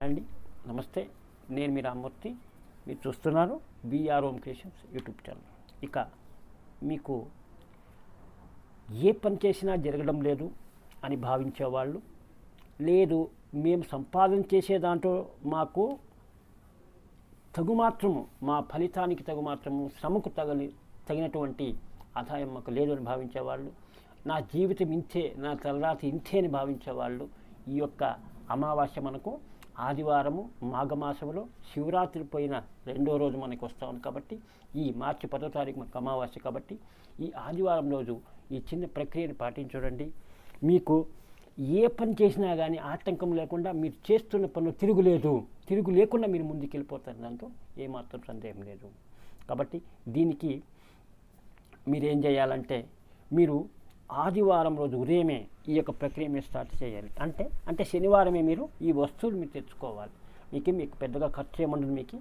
అండి. నమస్తే. నేను మీ రామ్మూర్తి. మీరు చూస్తున్నారు BR home creations YouTube channel. ఇక మీకు ఏ పని చేసినా జరగడం లేదు అని భావించేవాళ్ళు లేదు మేము సంపాదన చేసే దాంట్లో మాకు తగు మాత్రము మా ఫలితానికి తగు మాత్రము శ్రమకు తగలి తగినటువంటి ఆదాయం మాకు లేదు అని భావించేవాళ్ళు నా జీవితం ఇంతే నా తలరాతి ఇంతే అని భావించేవాళ్ళు ఈ యొక్క అమావాస్య మనకు ఆదివారము మాఘమాసంలో శివరాత్రి పోయిన రెండో రోజు మనకు వస్తా ఉంది కాబట్టి ఈ మార్చి పదో తారీఖు మనకు అమావాస్య కాబట్టి ఈ ఆదివారం రోజు ఈ చిన్న ప్రక్రియను పాటించడండి. మీకు ఏ పని చేసినా కానీ ఆటంకం లేకుండా మీరు చేస్తున్న పనులు తిరుగులేదు. తిరుగు లేకుండా మీరు ముందుకు వెళ్ళిపోతారు దాంతో ఏమాత్రం సందేహం లేదు. కాబట్టి దీనికి మీరేం చేయాలంటే మీరు ఆదివారం రోజు ఉదయమే ఈ యొక్క ప్రక్రియ మీరు స్టార్ట్ చేయాలి. అంటే అంటే శనివారమే మీరు ఈ వస్తువులు మీరు తెచ్చుకోవాలి. మీకు మీకు పెద్దగా ఖర్చు ఏముండదు మీకు.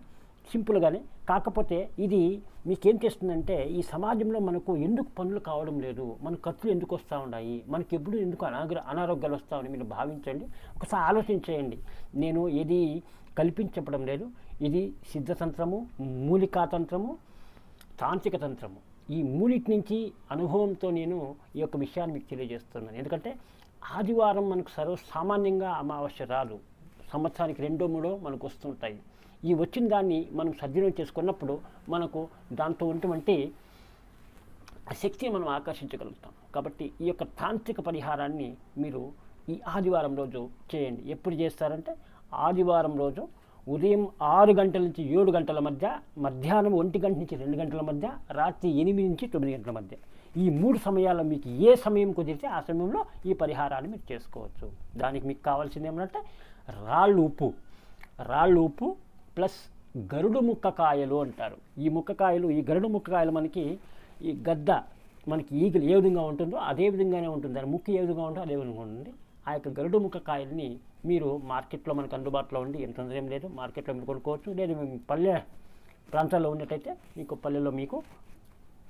సింపుల్గానే కాకపోతే ఇది మీకేం చేస్తుందంటే ఈ సమాజంలో మనకు ఎందుకు పనులు కావడం లేదు? మన ఖర్చులు ఎందుకు వస్తూ ఉన్నాయి? మనకి ఎప్పుడు ఎందుకు అనాగ్ర అనారోగ్యాలు వస్తూ మీరు భావించండి. ఒకసారి ఆలోచించేయండి. నేను ఇది కల్పించడం లేదు. ఇది సిద్ధతంత్రము మూలికాతంత్రము తాంత్రిక తంత్రము. ఈ మూడింటి నుంచి అనుభవంతో నేను ఈ యొక్క విషయాన్ని మీకు తెలియజేస్తున్నాను. ఎందుకంటే ఆదివారం మనకు సర్వసామాన్యంగా అమావాస్య రాదు. సంవత్సరానికి రెండో మూడో మనకు వస్తుంటాయి. ఈ వచ్చిన దాన్ని మనం సద్వినియోగం చేసుకున్నప్పుడు మనకు దాంతో ఉన్నటువంటి శక్తిని మనం ఆకర్షించగలుగుతాం. కాబట్టి ఈ యొక్క తాంత్రిక పరిహారాన్ని మీరు ఈ ఆదివారం రోజు చేయండి. ఎప్పుడు చేస్తారంటే ఆదివారం రోజు ఉదయం ఆరు గంటల నుంచి ఏడు గంటల మధ్య మధ్యాహ్నం ఒంటి గంట నుంచి రెండు గంటల మధ్య రాత్రి ఎనిమిది నుంచి తొమ్మిది గంటల మధ్య. ఈ మూడు సమయాల్లో మీకు ఏ సమయం కుదిరితే ఆ సమయంలో ఈ పరిహారాన్ని మీరు చేసుకోవచ్చు. దానికి మీకు కావాల్సింది ఏమంటే రాళ్ళు ఉప్పు. రాళ్ళు ఉప్పు ప్లస్ గరుడు ముక్కకాయలు అంటారు. ఈ ముక్కకాయలు ఈ గరుడు ముక్కకాయలు మనకి ఈ గద్ద మనకి ఈగలు ఏ విధంగా ఉంటుందో అదే విధంగానే ఉంటుంది. దాని ముక్కు ఏ విధంగా ఉంటుందో అదే విధంగా ఉంటుంది. ఆ యొక్క గరుడు ముక్కకాయల్ని మీరు మార్కెట్లో మనకు అందుబాటులో ఉండి ఎంత ఏం లేదు మార్కెట్లో మీరు కొనుక్కోవచ్చు. లేదు పల్లె ప్రాంతాల్లో ఉన్నట్టయితే మీకు పల్లెల్లో మీకు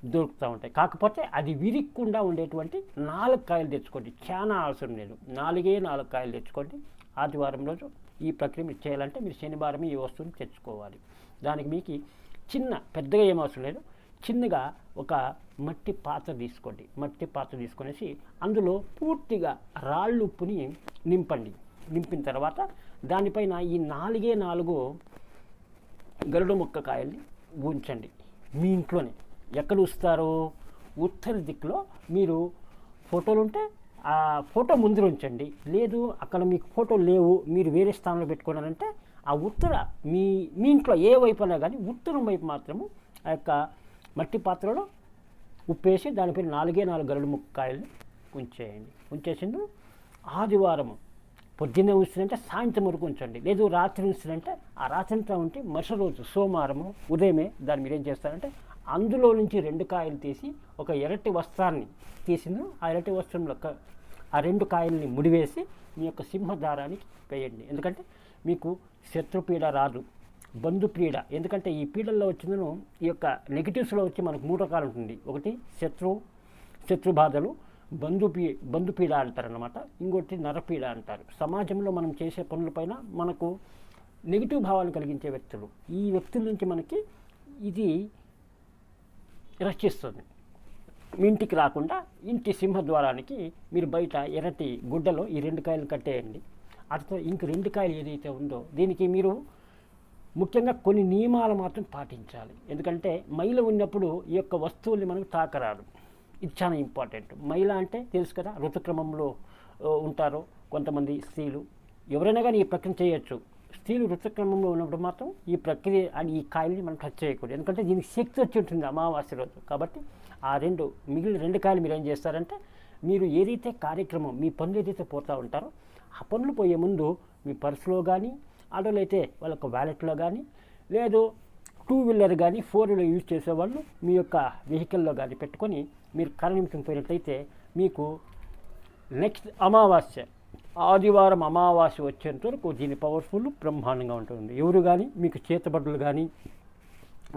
దొరుకుతూ ఉంటాయి. కాకపోతే అది విరిక్కుండా ఉండేటువంటి నాలుగు కాయలు తెచ్చుకోండి. చాలా అవసరం లేదు. నాలుగే నాలుగు కాయలు తెచ్చుకోండి. ఆదివారం రోజు ఈ ప్రక్రియ మీరు చేయాలంటే మీరు శనివారం ఈ వస్తువుని తెచ్చుకోవాలి. దానికి మీకు చిన్న పెద్దగా ఏం అవసరం లేదు. చిన్నగా ఒక మట్టి పాత్ర తీసుకోండి. మట్టి పాత్ర తీసుకొనేసి అందులో పూర్తిగా రాళ్ళు ఉప్పుని నింపండి. నింపిన తర్వాత దానిపైన ఈ నాలుగే నాలుగు గరుడ మొక్క కాయల్ని ఉంచండి. మీ ఇంట్లోనే. ఎక్కడ ఉంచుతారు ఉత్తర దిక్కులో మీరు ఫోటోలు ఉంటే ఆ ఫోటో ముందు ఉంచండి. లేదు అక్కడ మీకు ఫోటోలు లేవు మీరు వేరే స్థానంలో పెట్టుకున్నారంటే ఆ ఉత్తర మీ మీ ఇంట్లో ఏ వైపు అయినా కానీ ఉత్తరం వైపు మాత్రము ఆ యొక్క మట్టి పాత్రలో ఉప్పేసి దానిపైన నాలుగే నాలుగు గరుడు ముక్కాయల్ని ఉంచేయండి. ఉంచేసిండు ఆదివారం పొద్దున్నే ఉంచినంటే సాయంత్రం వరకు ఉంచండి. లేదు రాత్రి ఉంచినంటే ఆ రాత్రి అంతా ఉంటే మరుసటి రోజు సోమవారము ఉదయమే దాన్ని మీరు ఏం చేస్తారంటే అందులో నుంచి రెండు కాయలు తీసి ఒక ఎరటి వస్త్రాన్ని తీసింది ఆ ఎరటి వస్త్రంలో ఆ రెండు కాయల్ని ముడివేసి మీ యొక్క సింహదారానికి వేయండి. ఎందుకంటే మీకు శత్రుపీడ రాదు. బంధుపీడ. ఎందుకంటే ఈ పీడల్లో వచ్చిందను ఈ యొక్క నెగిటివ్స్లో వచ్చి మనకు మూడు రకాలు ఉంటుంది ఒకటి శత్రు శత్రు బాధలు బంధుపీ బంధుపీడ అంటారనమాట ఇంకోటి నరపీడ అంటారు. సమాజంలో మనం చేసే పనులపైన మనకు నెగిటివ్ భావాలు కలిగించే వ్యక్తులు. ఈ వ్యక్తుల నుంచి మనకి ఇది రక్షిస్తుంది. మీ ఇంటికి రాకుండా ఇంటి సింహద్వారానికి మీరు బయట ఎర్రటి గుడ్డలో ఈ రెండు కాయలు కట్టేయండి. అటుతో ఇంక రెండు కాయలు ఏదైతే ఉందో దీనికి మీరు ముఖ్యంగా కొన్ని నియమాలు మాత్రం పాటించాలి. ఎందుకంటే మైల ఉన్నప్పుడు ఈ యొక్క వస్తువుల్ని మనకు తాకరాదు. ఇది చాలా ఇంపార్టెంట్. మైల అంటే తెలుసు కదా ఋతుక్రమంలో ఉంటారు కొంతమంది స్త్రీలు. ఎవరైనా కానీ ఈ ప్రక్రియ చేయొచ్చు. స్త్రీలు ఋతుక్రమంలో ఉన్నప్పుడు మాత్రం ఈ ప్రక్రియ అని ఈ కాయల్ని మనం టచ్ చేయకూడదు. ఎందుకంటే దీనికి శక్తి వచ్చి ఉంటుంది అమావాస్య రోజు. కాబట్టి ఆ రెండు మిగిలిన రెండు కాయలు మీరు ఏం చేస్తారంటే మీరు ఏదైతే కార్యక్రమం మీ పనులు ఏదైతే పోతూ ఉంటారో ఆ పనులు పోయే ముందు మీ పర్సులో కానీ ఆటోలు అయితే వాళ్ళ వ్యాలెట్లో కానీ లేదు టూ వీలర్ కానీ ఫోర్ వీలర్ యూజ్ చేసేవాళ్ళు మీ యొక్క వెహికల్లో కానీ పెట్టుకొని మీరు కరణించం పోయినట్లయితే మీకు నెక్స్ట్ అమావాస్య ఆదివారం అమావాస్య వచ్చేంత వరకు దీని పవర్ఫుల్ బ్రహ్మాండంగా ఉంటుంది. ఎవరు కానీ మీకు చేతబడులు కానీ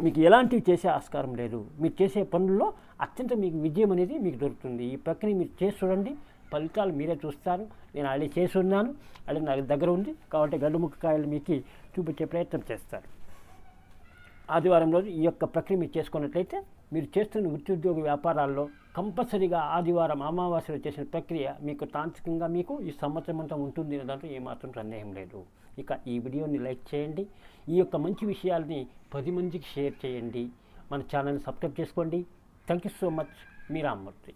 మీకు ఎలాంటివి చేసే ఆస్కారం లేదు. మీరు చేసే పనుల్లో అత్యంత మీకు విజయం అనేది మీకు దొరుకుతుంది. ఈ ప్రక్రియ మీరు చేసి చూడండి. ఫలితాలు మీరే చూస్తారు. నేను ఆల్రెడీ చేసి ఉన్నాను. అది నాకు దగ్గర ఉంది. కాబట్టి గండు ముక్కకాయలు మీకు చూపించే ప్రయత్నం చేస్తారు. ఆదివారం రోజు ఈ యొక్క ప్రక్రియ మీరు చేసుకున్నట్లయితే మీరు చేస్తున్న వృత్తి ఉద్యోగ వ్యాపారాల్లో కంపల్సరీగా ఆదివారం అమావాస్యలో చేసిన ప్రక్రియ మీకు తాంత్రికంగా మీకు ఈ సంవత్సరం అంతా ఉంటుంది అనే దాంట్లో ఏమాత్రం సందేహం లేదు. ఇక ఈ వీడియోని లైక్ చేయండి. ఈ యొక్క మంచి విషయాల్ని పది మందికి షేర్ చేయండి. మన ఛానల్ని సబ్స్క్రైబ్ చేసుకోండి. Thank you so much. Me Rammurthy